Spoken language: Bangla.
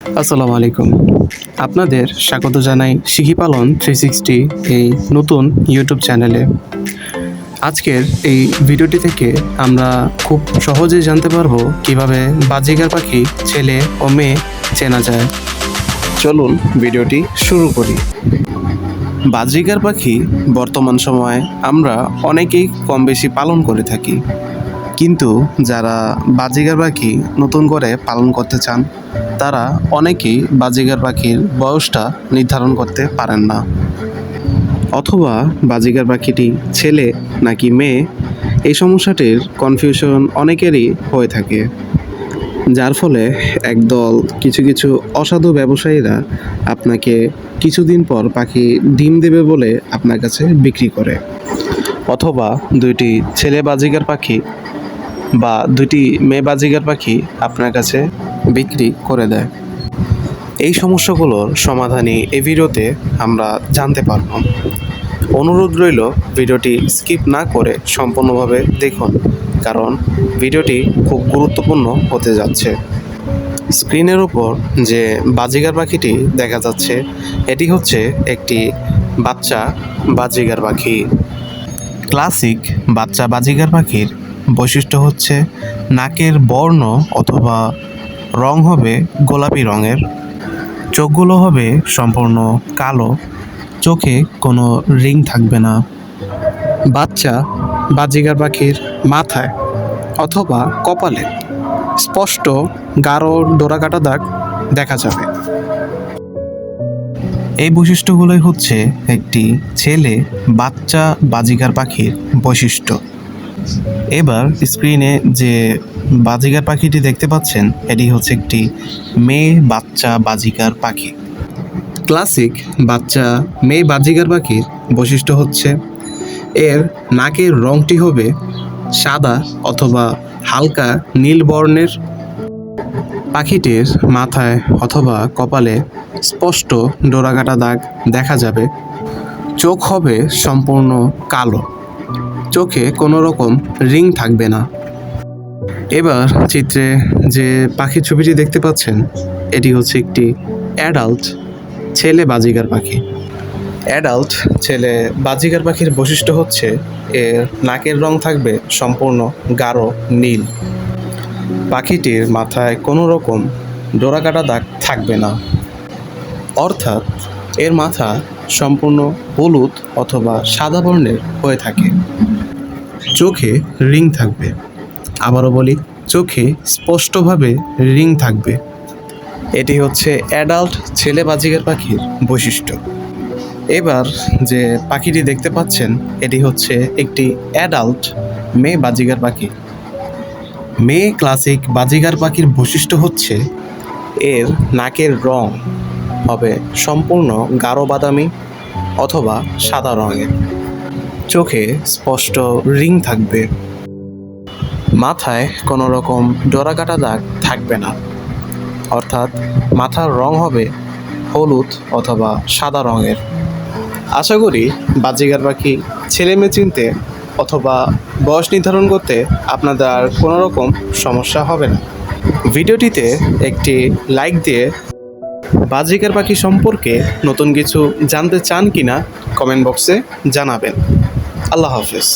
আসসালামু আলাইকুম। আপনাদের স্বাগত জানাই শিখি পালন থ্রি সিক্সটি এই নতুন ইউটিউব চ্যানেলে আজকের এই ভিডিওটি থেকে আমরা খুব সহজেই জানতে পারব কীভাবে বাজিগার পাখি, ছেলে ও মেয়ে চেনা যায়। চলুন ভিডিওটি শুরু করি। বাজিগার পাখি বর্তমান সময়ে আমরা অনেকেই কম বেশি পালন করে থাকি। কিন্তু যারা বাজিগার পাখি নতুন করে পালন করতে চান, তারা অনেকেই বাজিগার পাখির বয়সটা নির্ধারণ করতে পারেন না। অথবা বাজিগার পাখিটি ছেলে নাকি মেয়ে, এই সমস্যাটির কনফিউশন অনেকেরই হয়ে থাকে। যার ফলে একদল কিছু কিছু অসাধু ব্যবসায়ীরা আপনাকে কিছুদিন পর পাখি ডিম দেবে বলে আপনার কাছে বিক্রি করে। অথবা দুইটি ছেলে বাজিগার পাখি বা দুটি মেয়ে বাজিগার পাখি আপনার কাছে বিক্রি করে দেয়। এই সমস্যাগুলোর সমাধানই এই ভিডিওতে আমরা জানতে পারব। অনুরোধ রইল ভিডিওটি স্কিপ না করে সম্পূর্ণভাবে দেখুন, কারণ ভিডিওটি খুব গুরুত্বপূর্ণ হতে যাচ্ছে। স্ক্রিনের উপর যে বাজিগার পাখিটি দেখা যাচ্ছে, এটি হচ্ছে একটি বাচ্চা বাজিগার পাখি। ক্লাসিক বাচ্চা বাজিগার পাখির বৈশিষ্ট্য হচ্ছে নাকের বর্ণ অথবা রং হবে গোলাপি রঙের। চোখগুলো হবে সম্পূর্ণ কালো। চোখে কোনো রিং থাকবে না। বাচ্চা বাজিগার পাখির মাথায় অথবা কপালে স্পষ্ট গাঢ় ডোরাকাটা দাগ দেখা যাবে। এই বৈশিষ্ট্যগুলোই হচ্ছে একটি ছেলে বাচ্চা বাজিগার পাখির বৈশিষ্ট্য। এবার স্ক্রিনে যে বাজিগার পাখিটি দেখতে পাচ্ছেন, এটি হচ্ছে একটি মেয়ে বাচ্চা বাজিকার পাখি। ক্লাসিক বাচ্চা মেয়ে বাজিকার পাখির বৈশিষ্ট্য হচ্ছে এর নাকের রংটি হবে সাদা অথবা হালকা নীল বর্ণের। পাখিটির মাথায় অথবা কপালে স্পষ্ট ডোরাকাটা দাগ দেখা যাবে। চোখ হবে সম্পূর্ণ কালো। চোখে কোনো রকম রিং থাকবে না। এবার চিত্রে যে পাখির ছবিটি দেখতে পাচ্ছেন, এটি হচ্ছে একটি অ্যাডাল্ট ছেলে বাজিগার পাখি। অ্যাডাল্ট ছেলে বাজিগার পাখির বৈশিষ্ট্য হচ্ছে, এর নাকের রং থাকবে সম্পূর্ণ গাঢ় নীল। পাখিটির মাথায় কোনো রকম ডোরাকাটা দাগ থাকবে না। অর্থাৎ, এর মাথা সম্পূর্ণ হলুদ অথবা সাদা বর্ণের হয়ে থাকে। চোখে রিং থাকবে। আবারও বলি, চোখে স্পষ্টভাবে রিং থাকবে। এটি হচ্ছে অ্যাডাল্ট ছেলে বাজিকের পাখির বৈশিষ্ট্য। এবার যে পাখিটি দেখতে পাচ্ছেন, এটি হচ্ছে একটি অ্যাডাল্ট মেয়ে বাজিগার পাখি। মেয়ে ক্লাসিক বাজিগার পাখির বৈশিষ্ট্য হচ্ছে, এর নাকের রং হবে সম্পূর্ণ গাঢ় বাদামি অথবা সাদা রঙের। চোখে স্পষ্ট রিং থাকবে। মাথায় কোনো রকম ডোরাকাটা দাগ থাকবে না। অর্থাৎ মাথার রং হবে হলুদ অথবা সাদা রঙের। আশা করি বাজিগার পাখি ছেলে মেয়ে চিনতে অথবা বয়স নির্ধারণ করতে আপনাদের আর কোনো রকম সমস্যা হবে না। ভিডিওটিতে একটি লাইক দিয়ে বাজিকার পাখি সম্পর্কে নতুন কিছু জানতে চান কিনা কমেন্ট বক্সে জানাবেন। আল্লাহ হাফেজ।